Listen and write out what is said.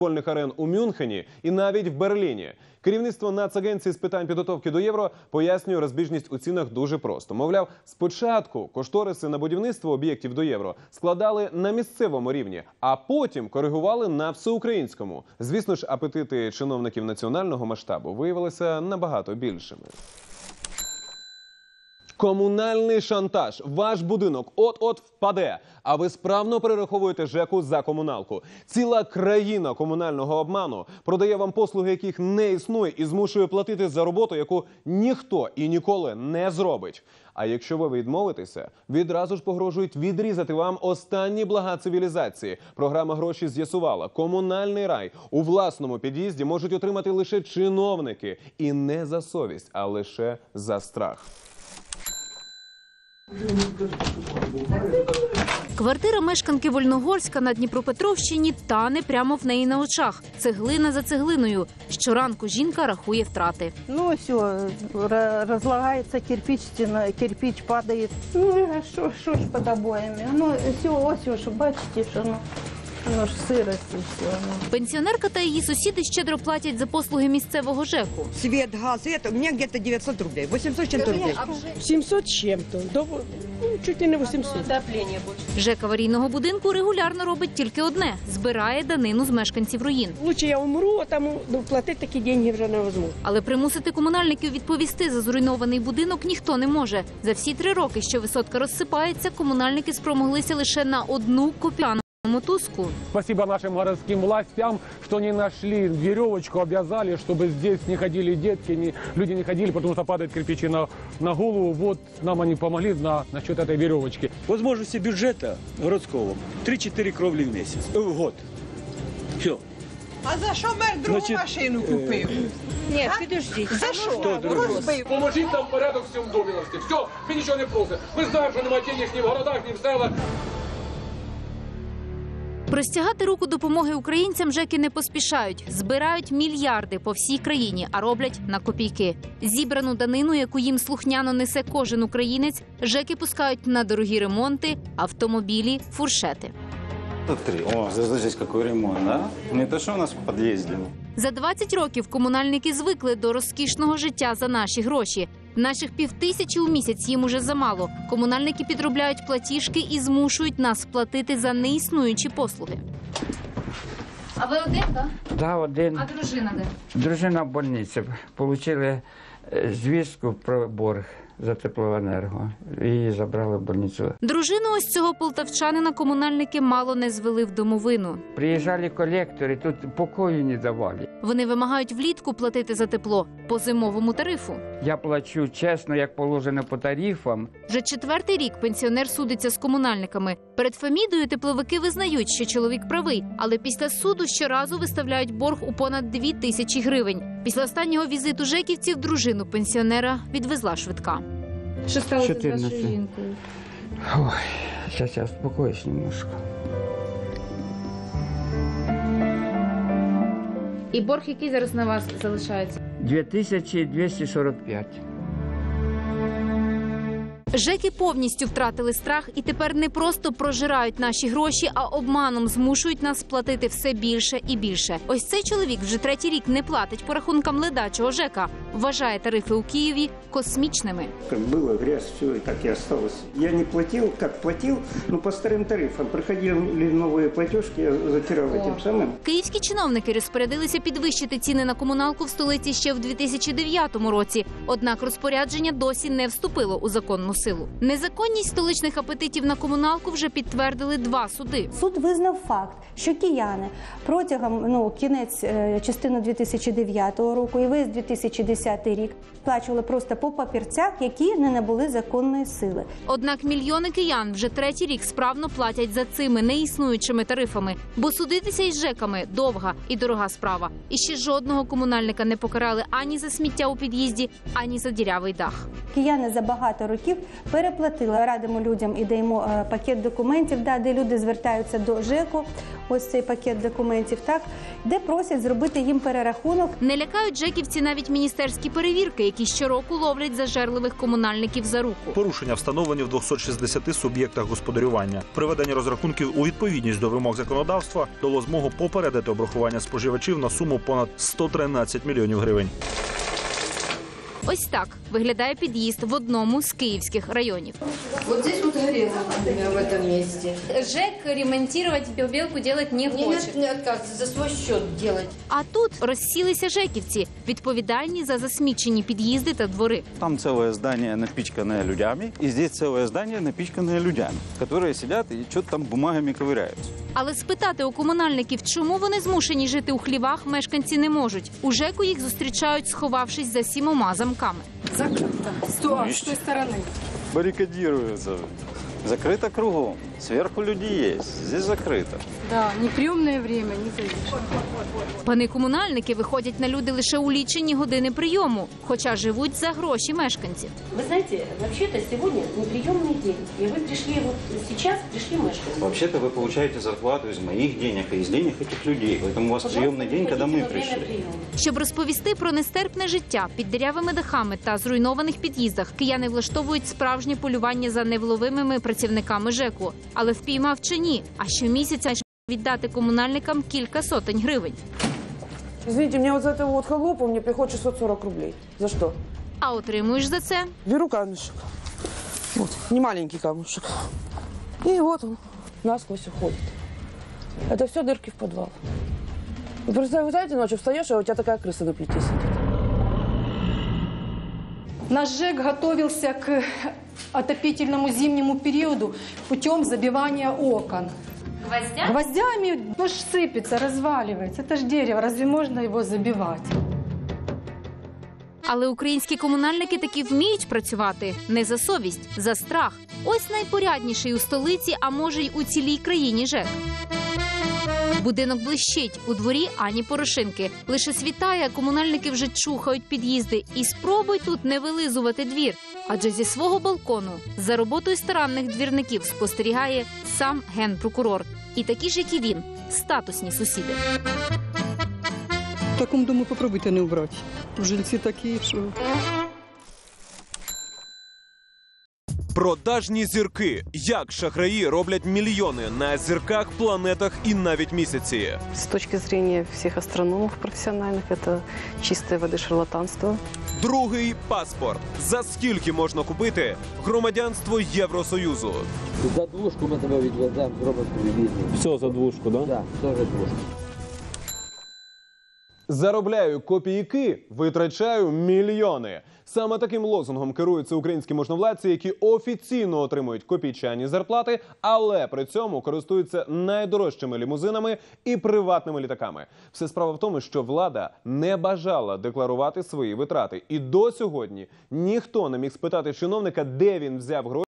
футбольних арен у Мюнхені і навіть в Берліні. Керівництво Нацагенції з питань підготовки до євро пояснює розбіжність у цінах дуже просто. Мовляв, спочатку кошториси на будівництво об'єктів до євро складали на місцевому рівні, а потім коригували на всеукраїнському. Звісно ж, апетити чиновників національного масштабу виявилися набагато більшими. Комунальний шантаж. Ваш будинок от-от впаде. А ви справно перераховуєте ЖЕКу за комуналку. Ціла країна комунального обману продає вам послуги, яких не існує, і змушує платити за роботу, яку ніхто і ніколи не зробить. А якщо ви відмовитеся, відразу ж погрожують відрізати вам останні блага цивілізації. Програма гроші з'ясувала. Комунальний рай у власному під'їзді можуть отримати лише чиновники, і не за совість, а лише за страх. Квартира мешканки Вольногорська на Дніпропетровщині тане прямо в неї на очах. Цеглина за цеглиною. Щоранку жінка рахує втрати. Ну, все, розлагається кирпич, стіна, кирпич падає. Ну, що, що ж під обоями? Ну, все, ось, що бачите, що ну, воно ж сирость і все. Ну. Пенсіонерка та її сусіди щедро платять за послуги місцевого ЖЕКу. Свет, газ, это, у меня где-то 900 рублей, 800 с чем-то рублей. 700 с чем-то, до, ну, чуть ли не 800. ЖЕК аварійного будинку регулярно робить тільки одне збирає данину з мешканців руїн. Лучше я умру, а там ну, платити такі деньги вже невозможно. Але примусити комунальників відповісти за зруйнований будинок ніхто не може. За всі три роки, що висотка розсипається, комунальники спромоглися лише на одну копіану мотузку. Спасибо нашим городским властям, что не нашли веревочку, обвязали, чтобы здесь не ходили детки, не, люди не ходили, потому что падают кирпичи на, на голову. Вот нам они помогли на, насчет этой веревочки. Возможности бюджета городского 3-4 кровли в месяц, э, в год. Все. А за що мер другу Значить, машину купив? Ні, підождіть. За що? Розбив. Поможіть нам порядок в цьому домі навести. Все, ми нічого не просимо. Ми знаємо, що немає денег ні в городах, ні в селах. Простягати руку допомоги українцям ЖЕКи не поспішають. Збирають мільярди по всій країні, а роблять на копійки. Зібрану данину, яку їм слухняно несе кожен українець, ЖЕКи пускають на дорогі ремонти, автомобілі, фуршети. Смотри, о, здесь какой ремонт, да? Не то, что у нас в подъезде. За 20 років комунальники звикли до розкішного життя за наші гроші. Наших півтисячі у місяць їм уже замало. Комунальники підробляють платіжки і змушують нас платити за неіснуючі послуги. А ви один, так? Да, один. А дружина де? Дружина в больниці. Получили е, звістку про борг за теплоенерго. Її забрали в больницю. Дружину ось цього полтавчанина комунальники мало не звели в домовину. Приїжджали колектори, тут покою не давали. Вони вимагають влітку платити за тепло по зимовому тарифу. Я плачу чесно, як положено по тарифам. Вже четвертий рік пенсіонер судиться з комунальниками. Перед Фемідою тепловики визнають, що чоловік правий, але після суду щоразу виставляють борг у понад дві тисячі гривень. Після останнього візиту жеківців дружину пенсіонера відвезла швидка. Що сталося з вашою жінкою? Ой, зараз я успокоюсь немножко. І борг, який зараз на вас залишається? 2245. Жеки повністю втратили страх і тепер не просто прожирають наші гроші, а обманом змушують нас платити все більше і більше. Ось цей чоловік вже третій рік не платить по рахункам ледачого ЖЕКа Вважає тарифи у Києві космічними. Как было, грязь, все и так и осталось. Я не платил, как платил, но по старым тарифам. Приходили новые платежки, я затирал этим самым. Київські чиновники розпорядилися підвищити ціни на комуналку в столиці ще в 2009 році. Однак розпорядження досі не вступило у законну силу. Незаконність столичних апетитів на комуналку вже підтвердили два суди. Суд визнав факт, що кияни протягом ну кінець е, частини 2009 року і весь 2010 рік сплачували просто по папірцях, які не набули законної сили. Однак мільйони киян вже третій рік справно платять за цими неіснуючими тарифами, бо судитися із ЖЕКами довга і дорога справа. І ще жодного комунальника не покарали ані за сміття у під'їзді, ані за дірявий дах. Кияни за багато років переплатили. Радимо людям і даємо е, пакет документів, да, де люди звертаються до ЖЕКу. Ось цей пакет документів, так де просять зробити їм перерахунок. Не лякають жеківці навіть міністерські перевірки, які щороку ловлять зажерливих комунальників за руку. Порушення встановлені в 260 суб'єктах господарювання. Приведення розрахунків у відповідність до вимог законодавства дало змогу попередити обрахування споживачів на суму понад 113 мільйонів гривень. Ось так виглядає під'їзд в одному з київських районів. Вот здесь вот горело в этом месте. ЖЕК ремонтувати білбілку делать не Мне не, не отказывается, за свой счет делать. А тут розсілися жеківці, відповідальні за засмічені під'їзди та двори. Там целое здание напичканное людьми, и здесь целое здание напичканное людьми, которые сидят и что-то там бумагами ковыряются. Але спитати у комунальників, чому вони змушені жити у хлівах, мешканці не можуть. У ЖЕКу їх зустрічають, сховавшись за сімома замками. Что, Стоп, с той стороны? Баррикадируются. Закрыто кругом. Сверху люди есть. Здесь закрыто. Да, неприемное время, не зайдешь. Пани комунальники виходять на люди лише у лічені години прийому, хоча живуть за гроші мешканців. Вы знаете, вообще-то сегодня неприемный день. И вы пришли вот сейчас, пришли мешкать. Вообще-то вы получаете зарплату из моих денег и из денег этих людей. Поэтому у вас приемный день, когда мы пришли. Щоб розповісти про нестерпне життя під деревими дахами та зруйнованих під'їздах, кияни влаштовують справжнє полювання за невловимими працівниками ЖЕКу. Але впіймав чи ні, а щомісяця віддати комунальникам кілька сотень гривень. Извините, мне вот за этого вот холопа мне приходит 640 рублей. За что? А отримуєш за це Беру камешек. Вот, не маленький камушек. И вот он насквозь уходит. Это все дырки в подвал. Вы просто, вы знаете, ночью встаешь, а у тебя такая крыса на плите сидит. Наш ЖЭК готовился к отопительному зимнему периоду путем забивания окон. гвоздя? Гвоздями, ну ж сыпется, разваливается. Это ж дерево, разве можно его забивать? Але українські комунальники таки вміють працювати не за совість, за страх. Ось найпорядніший у столиці, а може й у цілій країні ЖЕК. Будинок блищить у дворі ані порошинки. Лише світає, комунальники вже чухають під'їзди. І спробуй тут не вилизувати двір. Адже зі свого балкону за роботою старанних двірників спостерігає сам генпрокурор. І такі ж, як і він, статусні сусіди. В такому дому попробуйте не убрати. Жильці такі, що Продажні зірки. Як шахраї роблять мільйони на зірках, планетах і навіть місяці. С точки зрения всех астрономов профессиональных, это чистое воды шарлатанство. Другий паспорт. За скільки можна купити громадянство Євросоюзу? За двушку мы тебя відвеземо, зробимо тобі візу. Все за двушку, да? Так, все за двушку. Заробляю копійки, витрачаю мільйони. Саме таким лозунгом керуються українські можновладці, які офіційно отримують копійчані зарплати, але при цьому користуються найдорожчими лімузинами і приватними літаками. Все справа в тому, що влада не бажала декларувати свої витрати, і до сьогодні ніхто не міг спитати чиновника, де він взяв гроші.